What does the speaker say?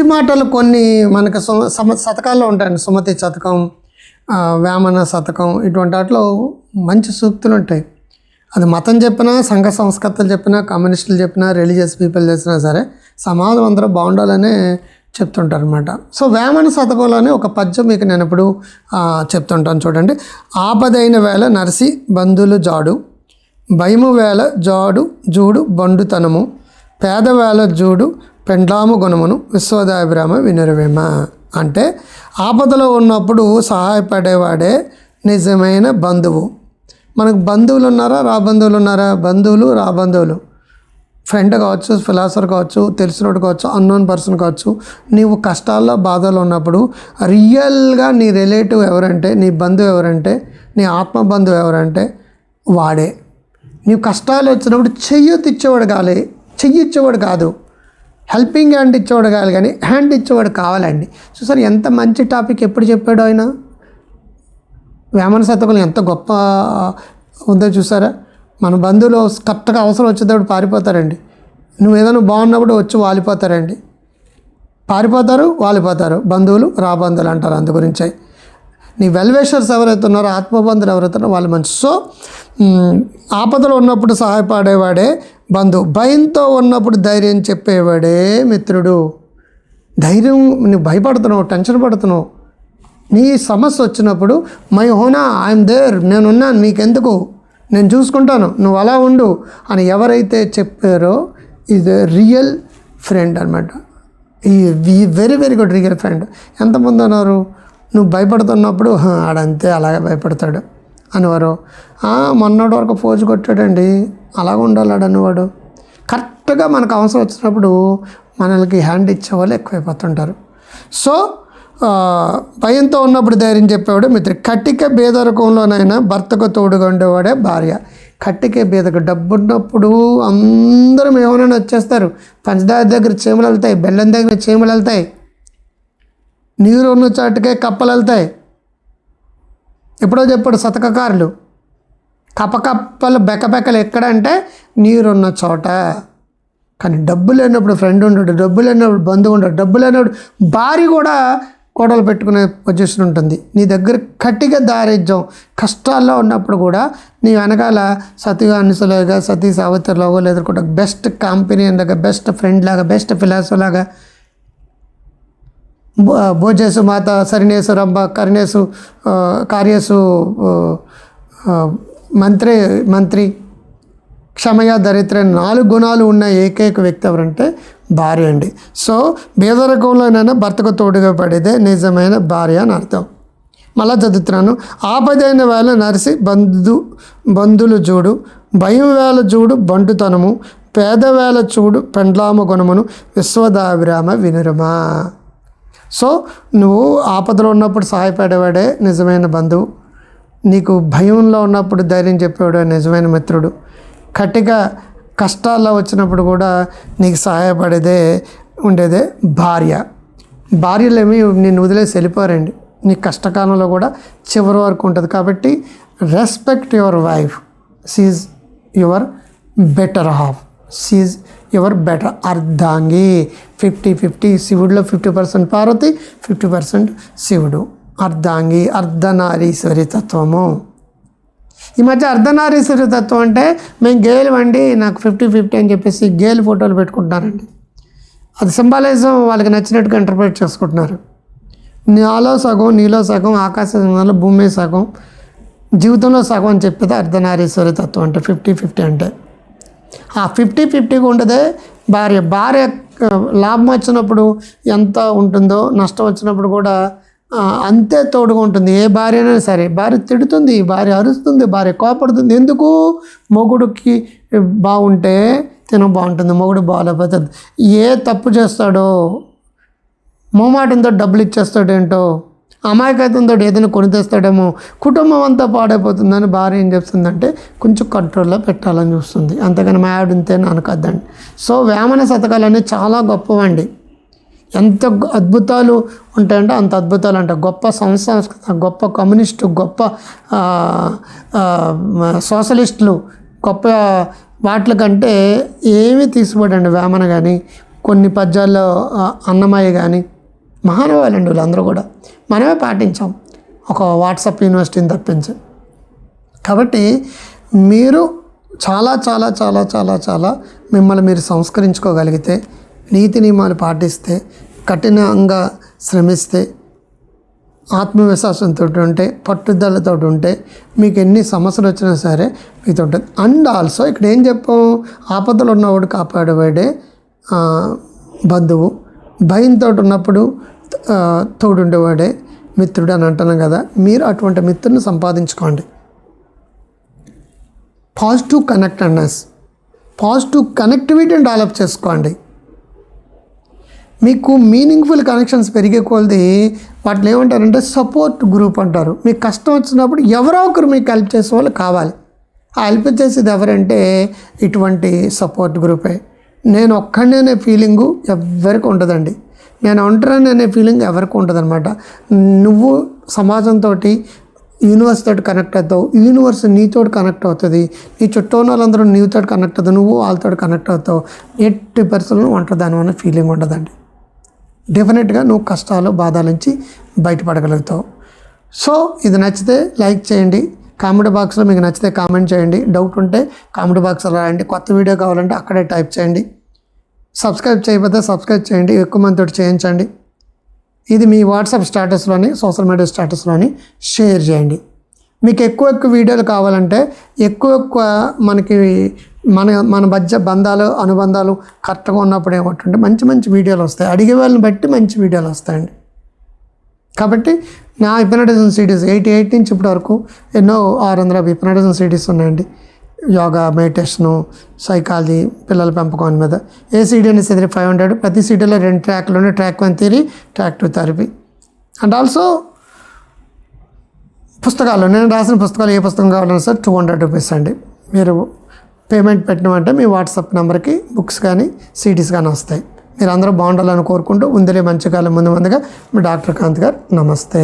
మంచి మాటలు కొన్ని మనకు సుమ సమ శతకాల్లో ఉంటాయండి. సుమతి శతకం వేమన శతకం ఇటువంటి వాటిలో మంచి సూక్తులు ఉంటాయి. అది మతం చెప్పినా సంఘ సంస్కర్తలు చెప్పినా కమ్యూనిస్టులు చెప్పినా రిలీజియస్ పీపుల్ చేసినా సరే సమాజం అందరూ బాగుండాలనే చెప్తుంటారు అనమాట సో వేమన శతకంలోనే ఒక పద్యం మీకు నేను ఇప్పుడు చెప్తుంటాను చూడండి. ఆపదైన వేళ నరసి బంధువులు జాడు భయము వేళ జాడు జూడు బండుతనము పేదవేళ జూడు పెండ్లాము గుణమును విశ్వదాభిరామ వినురవేమ. అంటే ఆపదలో ఉన్నప్పుడు సహాయపడేవాడే నిజమైన బంధువు. మనకు బంధువులు ఉన్నారా? రా బంధువులు ఉన్నారా? బంధువులు రా బంధువులు. ఫ్రెండ్ కావచ్చు ఫిలాసఫర్ కావచ్చు తెలిసినోడు కావచ్చు అన్నోన్ పర్సన్ కావచ్చు నీవు కష్టాల్లో బాధలు ఉన్నప్పుడు రియల్గా నీ రిలేటివ్ ఎవరంటే నీ బంధువు ఎవరంటే నీ ఆత్మ బంధువు ఎవరంటే వాడే. నీవు కష్టాలు వచ్చినప్పుడు చెయ్యి ఇచ్చేవాడు కాలే చెయ్యి ఇచ్చేవాడు కాదు. హెల్పింగ్ హ్యాండ్ ఇచ్చేవాడు కాదు కానీ హ్యాండ్ ఇచ్చేవాడు కావాలండి. చూసారు ఎంత మంచి టాపిక్ ఎప్పుడు చెప్పాడు ఆయన? వేమన శతకులు ఎంత గొప్ప ఉందో చూసారా? మన బంధువులు కరెక్ట్గా అవసరం వచ్చేటప్పుడు పారిపోతారండి. నువ్వు ఏదైనా బాగున్నప్పుడు వచ్చి వాలిపోతారండి. పారిపోతారు వాలిపోతారు. బంధువులు రాబంధువులు అంటారు అందు గురించి నీ వెల్వేషర్స్ ఎవరైతే ఉన్నారో ఆత్మబంధులు ఎవరైతే ఉన్నారో వాళ్ళు మంచి సో ఆపదలు ఆపదలో ఉన్నప్పుడు సహాయపడేవాడే బంధువు భయంతో ఉన్నప్పుడు ధైర్యం చెప్పేవాడే మిత్రుడు. ధైర్యం నువ్వు భయపడుతున్నావు టెన్షన్ పడుతున్నావు. నీ సమస్య వచ్చినప్పుడు మై హోనా ఐఎమ్ దేర్ నేనున్నాను నీకెందుకు? నేను చూసుకుంటాను నువ్వు అలా ఉండు అని ఎవరైతే చెప్పారో ఇది రియల్ ఫ్రెండ్ అనమాట ఈ very very good real friend. ఎంతమంది ఉన్నారు? నువ్వు భయపడుతున్నప్పుడు ఆడంతే అలాగే భయపడతాడు. అనేవారు. మొన్నటి వరకు పోజు కొట్టాడండి. అలాగ ఉండాలి అనేవాడు. కరెక్ట్గా మనకు అవసరం వచ్చినప్పుడు మనల్కి హ్యాండ్ ఇచ్చే వాళ్ళు ఎక్కువైపోతుంటారు. సో భయంతో ఉన్నప్పుడు ధైర్యం చెప్పేవాడు మిత్రుడు. కట్టిక బేదరకంలోనైనా భర్తకు తోడుగా ఉండేవాడే భార్య. కట్టికే బీదకు డబ్బు ఉన్నప్పుడు అందరం ఏమైనా వచ్చేస్తారు పంచదార దగ్గర చీమలు వెళ్తాయి బెల్లం దగ్గర చీమలు వెళ్తాయి నీరు ఉన్న చాటుకే కప్పలు వెళ్తాయి. ఎప్పుడో చెప్పాడు శతకకారులు. కపకప్పలు బెకబెకలు ఎక్కడంటే నీరున్న చోట. కానీ డబ్బు లేనప్పుడు ఫ్రెండ్ ఉండడు డబ్బు లేనప్పుడు బంధువు ఉండడు డబ్బు లేనప్పుడు భార్య కూడా కోడలు పెట్టుకునే పొజిషన్ ఉంటుంది. నీ దగ్గర కట్టిగా దారిద్యం కష్టాల్లో ఉన్నప్పుడు కూడా నీ వెనకాల సతిగా అనుసలాగా సతీ సావిత్రిలాగా లేదా కూడా బెస్ట్ కంపెనీ లాగా బెస్ట్ ఫ్రెండ్ లాగా బెస్ట్ ఫిలాసఫర్ లాగా భోజేసు మాత సరినేసు రంభ కరుణేసు కార్యసు కార్యేసు మంత్రి మంత్రి క్షమయ దరిద్ర నాలుగు గుణాలు ఉన్న ఏకైక వ్యక్తి ఎవరంటే భార్య అండి. సో బేదరకంలోనైనా భర్తకు తోడుగా పడేదే నిజమైన భార్య అని అర్థం. మళ్ళా చదువుతున్నాను. ఆపదైన వేళ నరిసి బంధు బంధులు చూడు. భయం వేళ చూడు బంటుతనము. పేదవేళ చూడు పెండ్లామ గుణమును విశ్వదావిరామ వినురమా. సో నువ్వు ఆపదలో ఉన్నప్పుడు సహాయపడేవాడే నిజమైన బంధువు. నీకు భయంలో ఉన్నప్పుడు ధైర్యం చెప్పేవాడే నిజమైన మిత్రుడు. కట్టిగా కష్టాల్లో వచ్చినప్పుడు కూడా నీకు సహాయపడేదే ఉండేదే భార్య. భార్యలేమి నిన్ను వదిలేసి వెళ్ళిపోరండి. నీ కష్టకాలంలో కూడా చివరి వరకు ఉంటుంది కాబట్టి respect your wife she's your better half she's your better? అర్ధాంగి. Fifty fifty శివుడిలో fifty percent Parvati fifty percent శివుడు. అర్ధాంగి అర్ధనారీశ్వరి తత్వము. ఈ మధ్య అర్ధనారీశ్వరి తత్వం అంటే మేము గేలు అండి నాకు ఫిఫ్టీ ఫిఫ్టీ అని చెప్పేసి గేలు ఫోటోలు పెట్టుకుంటున్నారండి. అది సింబాలిజం వాళ్ళకి నచ్చినట్టుగా ఇంటర్ప్రిట్ చేసుకుంటున్నారు. నాలో సగం నీలో సగం ఆకాశంలో భూమి సగం జీవితంలో సగం అని చెప్పేది అర్ధనారీశ్వరి తత్వం అంటే ఫిఫ్టీ ఫిఫ్టీ అంటే. ఆ ఫిఫ్టీ ఫిఫ్టీగా ఉండదే. భార్య భార్య లాభం వచ్చినప్పుడు ఎంత ఉంటుందో నష్టం వచ్చినప్పుడు కూడా అంతే తోడుగా ఉంటుంది. ఏ భార్య అయినా సరే భార్య తిడుతుంది భార్య అరుస్తుంది భార్య కోపడుతుంది. ఎందుకు? మొగుడుకి బాగుంటే తిన బాగుంటుంది మొగుడు బాగాలేకపోతే ఏ తప్పు చేస్తాడో మొమాటంతో డబ్బులు ఇచ్చేస్తాడేంటో అమాయకత్వంతో ఏదైనా కొని తెస్తాడేమో కుటుంబం అంతా పాడైపోతుందని భార్య ఏం చెప్తుందంటే కొంచెం కంట్రోల్లో పెట్టాలని చూస్తుంది. అంతేగాని మా ఆవిడ అనకద్దండి సో వేమన శతకాలు చాలా గొప్పవండి. ఎంత గొ- అద్భుతాలు ఉంటాయంటే అంత అద్భుతాలు అంట. గొప్ప సంస్కృత గొప్ప కమ్యూనిస్టు గొప్ప సోషలిస్టులు గొప్ప వాటి కంటే ఏమీ తీసుకోడండి వేమన కానీ కొన్ని పద్యాల్లో అన్నమయ్య కానీ మహానుభావులండి వీళ్ళందరూ కూడా. మనమే పాటించాం. ఒక వాట్సాప్ యూనివర్సిటీని తప్పించి. కాబట్టి మీరు చాలా చాలా చాలా చాలా చాలా మిమ్మల్ని మీరు సంస్కరించుకోగలిగితే నీతి నియమాలు పాటిస్తే కఠినంగా శ్రమిస్తే ఆత్మవిశ్వాసంతో ఉంటే పట్టుదలతో ఉంటే మీకు ఎన్ని సమస్యలు వచ్చినా సరే మీతో ఉంటుంది. అండ్ ఆల్సో ఇక్కడ ఏం చెప్పాం? ఆపదలు ఉన్నవాడు కాపాడేవాడే బంధువు భయంతో ఉన్నప్పుడు తోడుండేవాడే మిత్రుడు అని అంటున్నాం కదా. మీరు అటువంటి మిత్రుని సంపాదించుకోండి. పాజిటివ్ కనెక్టెడ్నెస్ పాజిటివ్ కనెక్టివిటీని డెవలప్ చేసుకోండి. మీకు మీనింగ్ఫుల్ కనెక్షన్స్ పెరిగే కొలది వాటిని ఏమంటారంటే సపోర్ట్ గ్రూప్ అంటారు. మీకు కష్టం వచ్చినప్పుడు ఎవరో ఒకరు మీకు హెల్ప్ చేసే వాళ్ళు కావాలి. ఆ హెల్ప్ చేసేది ఎవరంటే ఇటువంటి సపోర్ట్ గ్రూపే నేను ఒక్కడినే అనే ఫీలింగు ఎవరికి ఉండదండి. నేను ఒంటరిని అనే ఫీలింగ్ ఎవరికి ఉండదన్నమాట. నువ్వు సమాజంతో యూనివర్స్ తోటి కనెక్ట్ అవుతావు. యూనివర్స్ నీతో కనెక్ట్ అవుతుంది. నీ చుట్టూ ఉన్న వాళ్ళందరూ నీతో కనెక్ట్ అవుతావు నువ్వు వాళ్ళతో కనెక్ట్ అవుతావు. ఎట్టి పరిస్థితుల్లో ఒంటరిదాని అనే ఫీలింగ్ ఉండదండి. డెఫినెట్గా నువ్వు కష్టాలు బాధల నుంచి బయటపడగలుగుతావు. సో ఇది నచ్చితే లైక్ చేయండి. కామెంట్ బాక్స్లో మీకు నచ్చితే కామెంట్ చేయండి. డౌట్ ఉంటే కామెంట్ బాక్స్లో రాయండి. కొత్త వీడియో కావాలంటే అక్కడే టైప్ చేయండి. సబ్స్క్రైబ్ చేయకపోతే సబ్స్క్రైబ్ చేయండి. ఎక్కువ మందితో చేయించండి. ఇది మీ వాట్సాప్ స్టేటస్లోని సోషల్ మీడియా స్టేటస్లోని షేర్ చేయండి. మీకు ఎక్కువ ఎక్కువ వీడియోలు కావాలంటే ఎక్కువ ఎక్కువ మనకి మన మన మధ్య బంధాలు అనుబంధాలు కరెక్ట్గా ఉన్నప్పుడు ఏమంటుంటే మంచి మంచి వీడియోలు వస్తాయి. అడిగే వాళ్ళని బట్టి మంచి వీడియోలు వస్తాయండి. కాబట్టి నా హిప్నటిజం సిటీస్ ఎయిటీ ఎయిట్ నుంచి ఇప్పటి వరకు ఎన్నో ఆరు వందల హిప్నటిజం సిటీస్ ఉన్నాయండి. యోగా మెడిటేషను సైకాలజీ పిల్లల పెంపకం మీద. ఏ సీడీ అనేది సరే ఫైవ్ హండ్రెడ్ ప్రతి సీడీలో రెండు ట్రాక్లు ఉన్నాయి track one theory track two therapy and also పుస్తకాలు నేను రాసిన పుస్తకాలు ఏ పుస్తకం కావాలన్నా సార్ టూ హండ్రెడ్ రూపీస్ అండి. మీరు పేమెంట్ పెట్టినామంటే మీ వాట్సాప్ నెంబర్కి బుక్స్ కానీ సీడీస్ కానీ వస్తాయి. మీరు అందరూ బాగుండాలని కోరుకుంటూ ఉందిలే మంచి కాలం ముందు ముందుగా మీ డాక్టర్ కాంత్ గారు. నమస్తే.